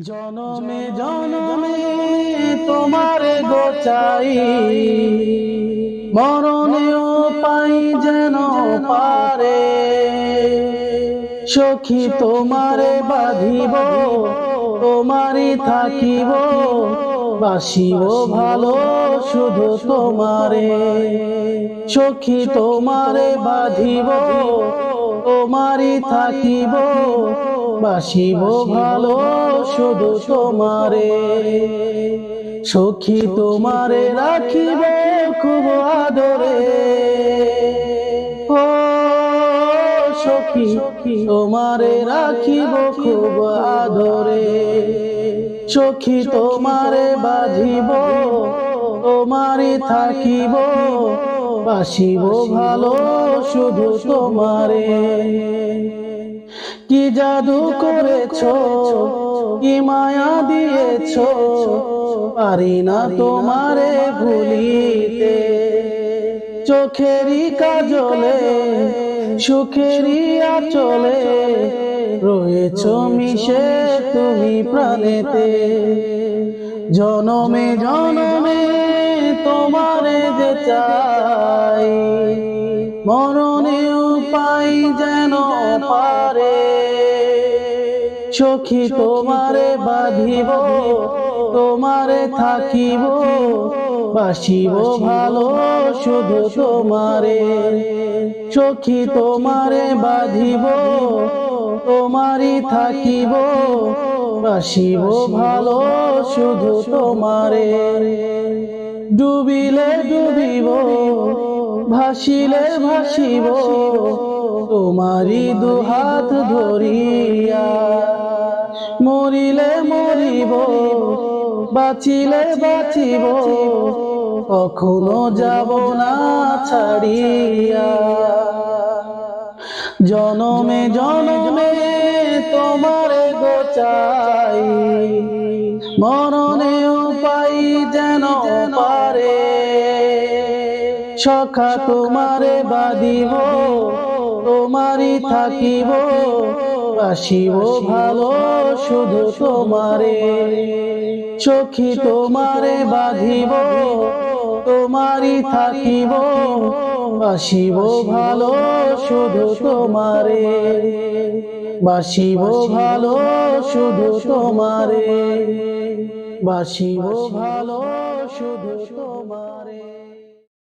জনমে জনমে তোমার গোচাই। মরণেও পাই যেন পারে। সখী তোমারে বাঁধিব তোমারই থাকিব। বাসিব ভালো শুধু তোমারে। সখী তোমারে বাঁধিব। তোমারই থাকিব, বাসিব ভালো শুধু তোমারে। সখী তোমারে রাখিব খুব আদরে। ও সখী তোমারে রাখিব খুব আদরে। সখী তোমারে বাঁধিব, তোমারই থাকিব বাসিব ভালো শুধু তোমারে। কি জাদু করেছ, কি মায়া দিয়েছ, পারি না তোমারে ভুলিতে। চোখেরই কাজলে, সুখেরই আচলে রয়েছ মিশে তুমি প্রাণেতে। জনমে জনমে তোমারে যে চাই মরণেও পাই যেন পারে। সখী তোমারে বাঁধিব, তোমারে থাকিব, বাসিব ভালো শুধু তোমারে। সখী তোমারে বাঁধিব, তোমারই থাকিব, বাসিব ভালো শুধু তোমারে। ডুবিলে ডুবিব ভাসিলে ভাসিব তোমারি দুহাত ধরিয়া। মরিলে মরিব, বাঁচিলে বাঁচিব, কখনো যাব না ছাড়িয়া। জনমে জনমে তোমার গোচাই মরণেও সখা তোমারে বাঁধিব, তোমারই থাকিব বাসিব ভালো শুধু তোমারে। সখী তোমারে বাঁধিব, তোমারই থাকিব বাসিব ভালো শুধু তোমারে। বাসিব ভালো শুধু তোমারে, বাসিব ভালো শুধু তোমারে।